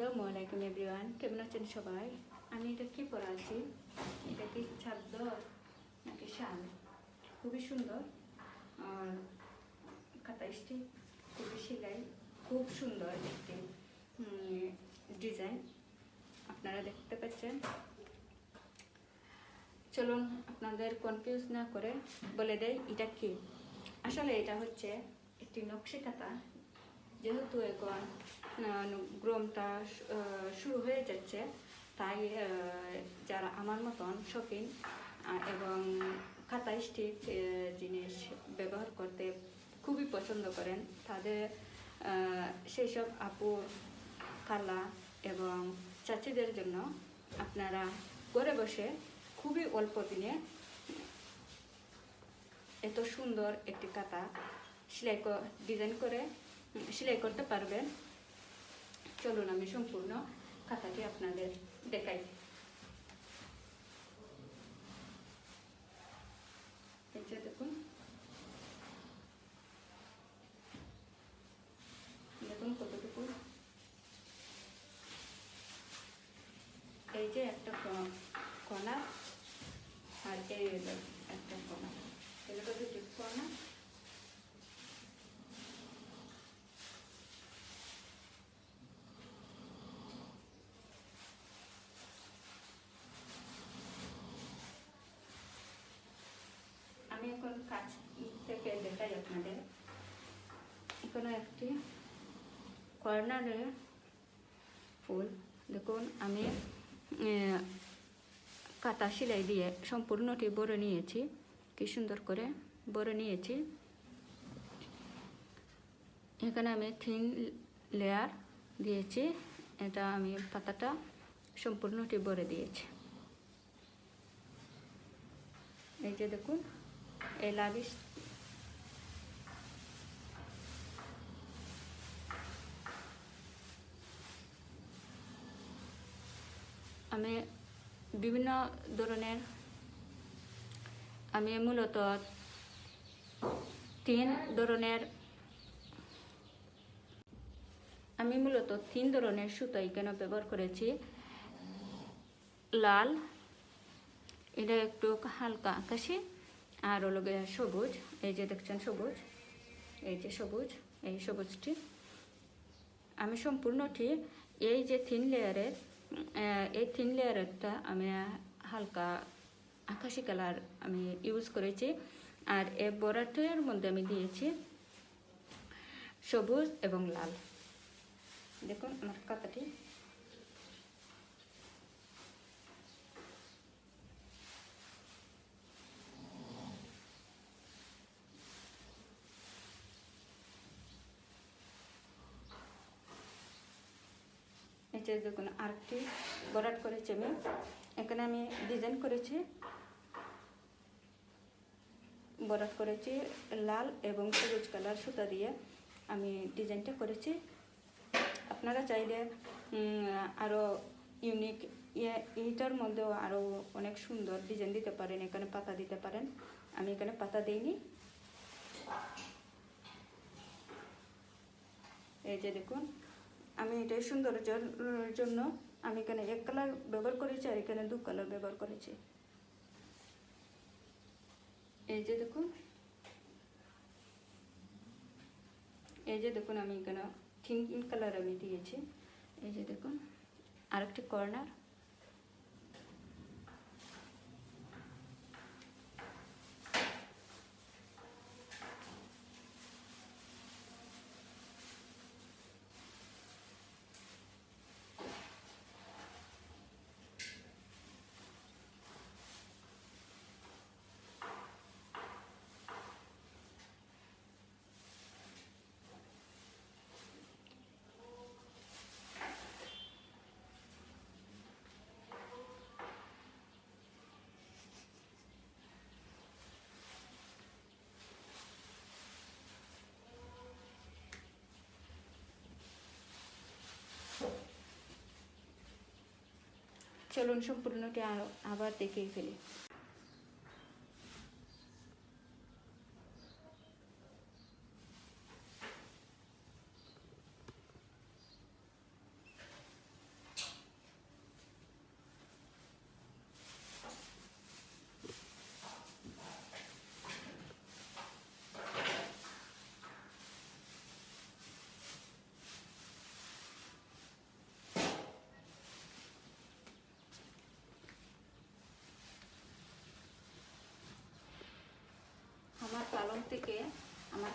আসসালামু আলাইকুম এভরিওয়ান কেমন আছেন সবাই? আমি এটা কি পরা আছি? এটা কি চাদর নাকি শাল? খুবই সুন্দর। আর কাতা স্টিক, খুবই সেলাই, খুব সুন্দর একটি ডিজাইন। আপনারা দেখতে পাচ্ছেন। চলুন আপনাদের কনফিউজ না করে বলে দেয় এটা কি? আসলে এটা হচ্ছে একটি নকশি কাতা যেহেতু এখন গ্রোমটা শুরু হয়ে যাচ্ছে, তাই যারা আমার মতন শপিং এবং খাতা স্টিক জিনিস ব্যবহার করতে খুবই পছন্দ করেন, তাদের সেই সব আপু, খালা এবং চাচিদের জন্য আপনারা ঘরে বসে খুবই অল্প দিনে এত সুন্দর একটি কাতা সেলাই ডিজাইন করে সেলাই করতে পারবেন। চলুন আমি সম্পূর্ণ খাতাটি আপনাদের দেখাই। দেখুন। দেখুন কতটুকু। এই যে একটা কণা আর এই একটা কণা। এগুলো দুটি কণা আমি এখন কাছ থেকে দেখাই আপনাদের এখানে একটি কর্নারে ফুল দেখুন আমি কাটা সেলাই দিয়ে সম্পূর্ণটি বড় নিয়েছি কি সুন্দর করে বড় নিয়েছি এখানে আমি থিন লেয়ার দিয়েছি এটা আমি পাতাটা সম্পূর্ণটি বড় দিয়েছি এই যে দেখুন এই আমি বিভিন্ন ধরনের, আমি মূলত তিন ধরনের, আমি মূলত তিন ধরনের সুতো এখানে ব্যবহার করেছি? লাল, এটা একটু হালকা আকাশি, আর হলো সবুজ, এই যে দেখছেন সবুজ, এই যে সবুজ, এই সবুজটি। আমি সম্পূর্ণটি এই যে থিন লেয়ারের এই থিন লেয়ারেরটা আমি হালকা আকাশি কালার আমি ইউজ করেছি। আর এই বরাটার মধ্যে আমি দিয়েছি সবুজ এবং লাল। দেখুন আমার কাতাটি যে দেখুন আরেকটি বরাট করেছি আমি। এখানে আমি ডিজাইন করেছি। বরাট করেছি লাল এবং সবুজ কালার সুতা দিয়ে আমি ডিজাইনটা করেছি। আপনারা চাইলে আরও ইউনিক ইয়ে এইটার মধ্যেও আরও অনেক সুন্দর ডিজাইন দিতে পারেন। এখানে পাতা দিতে পারেন। আমি এখানে পাতা দিইনি। এই যে দেখুন আমি এটাই সৌন্দর্যের জন্য আমি এখানে এক কালার ব্যবহার করেছি আর এখানে দু কালার ব্যবহার করেছি। এই যে দেখুন। এই যে দেখুন আমি এখানে থিঙ্কিং কালার আমি দিয়েছি। এই যে দেখুন। আরেকটি কর্নার চলুন সম্পূর্ণটি আবার দেখেই ফেলি।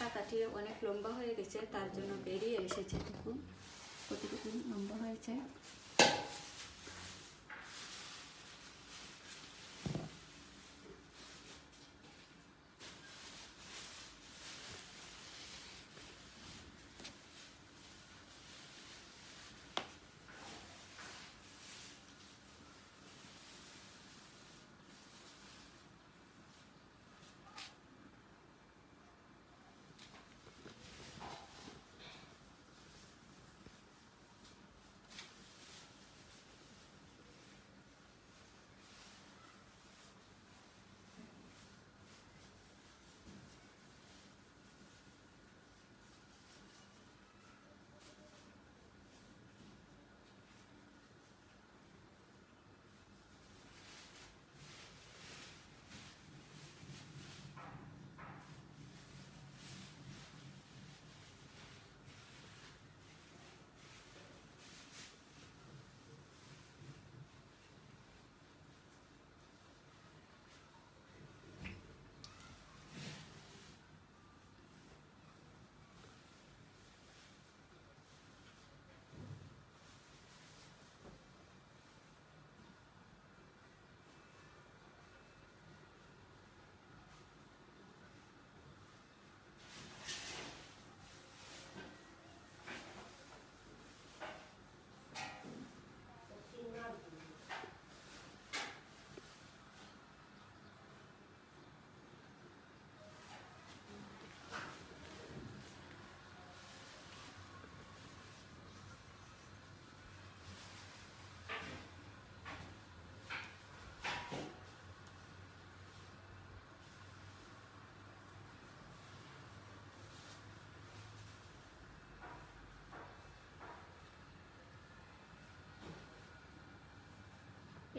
কাটাটি অনেক লম্বা হয়ে গেছে তার জন্য বেরিয়ে এসেছে টুকু কতটুকু লম্বা হয়েছে।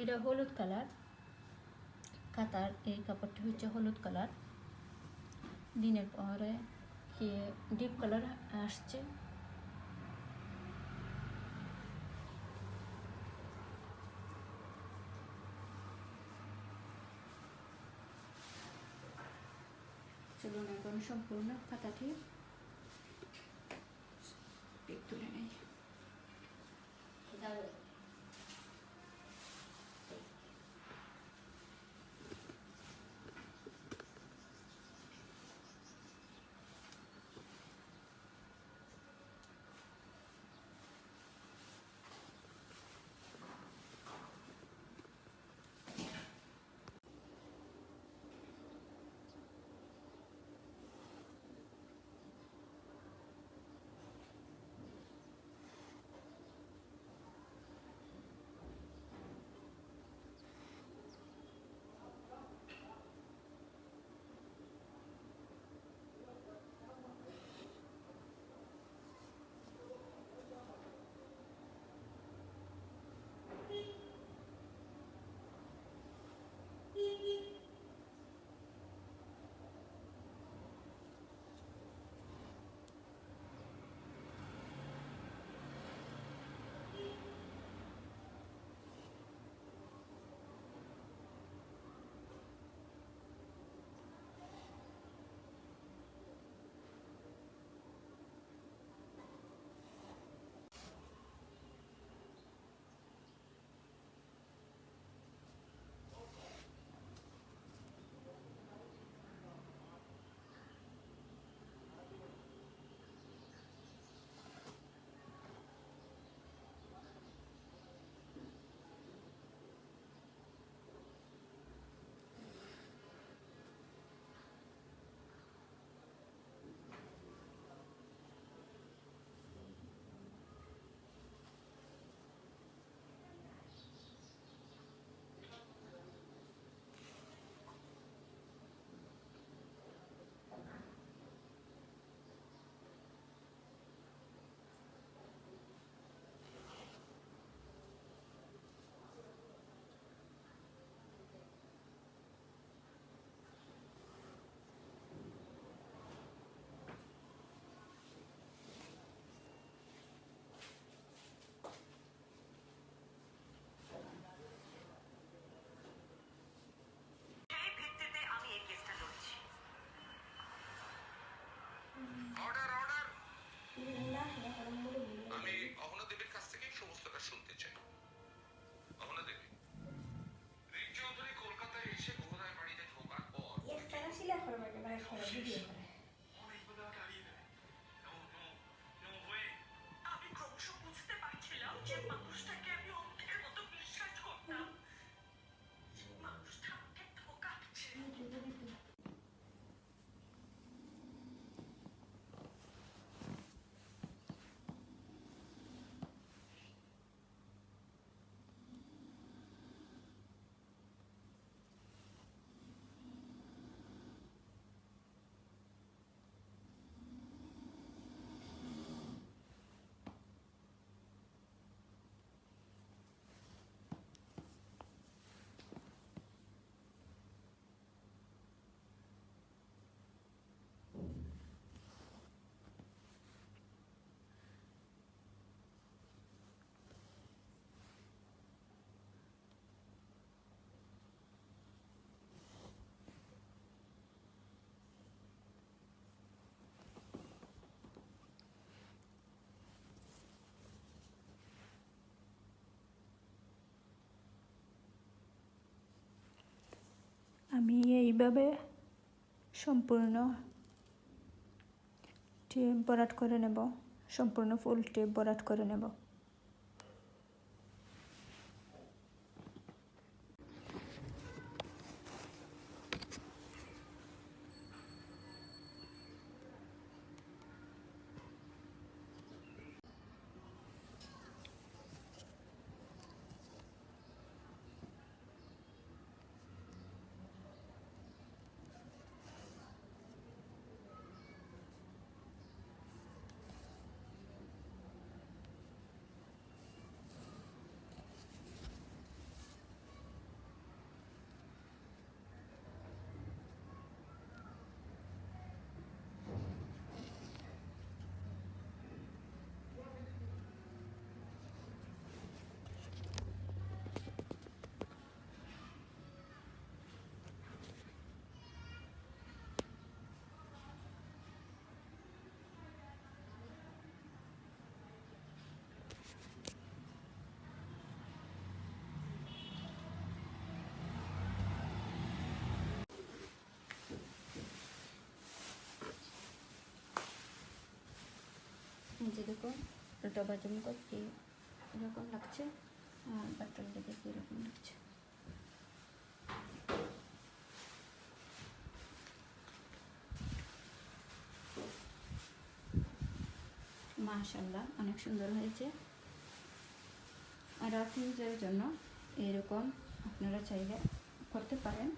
এটা হলুদ কালার। কাতার, এই কাপড়টি হচ্ছে হলুদ কালার। দিনের পরে কি ডিপ কালার আসছে? চলুন এখন সম্পূর্ণ পিক তুলে Yes. এইভাবে সম্পূর্ণ টিপ বরাট করে নেব? সম্পূর্ণ ফুল টিপ বরাট করে নেব এই যে দেখো ডবা জমকো কি এরকম লাগছে, আর বাটার দেখে কীরকম লাগছে। মাশাল্লাহ অনেক সুন্দর হয়েছে। আর রাফিউজের জন্য এরকম আপনারা চাইলে করতে পারেন।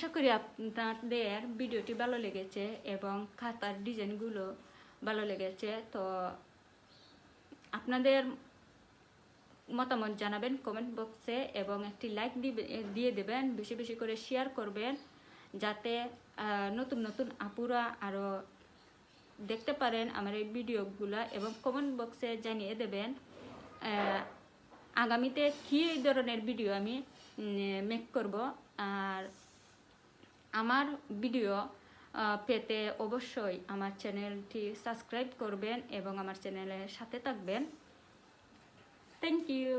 আশা করি আপনাদের ভিডিওটি ভালো লেগেছে এবং খাতার ডিজাইনগুলো ভালো লেগেছে। তো আপনাদের মতামত জানাবেন কমেন্ট বক্সে এবং একটি লাইক দিয়ে দেবেন, বেশি বেশি করে শেয়ার করবেন যাতে নতুন নতুন আপুরা আরও দেখতে পারেন আমার এই ভিডিওগুলো এবং কমেন্ট বক্সে জানিয়ে দেবেন আগামীতে কী ধরনের ভিডিও আমি মেক করব। আর আমার ভিডিও পেতে অবশ্যই আমার চ্যানেলটি সাবস্ক্রাইব করবেন এবং আমার চ্যানেলের সাথে থাকবেন। Thank you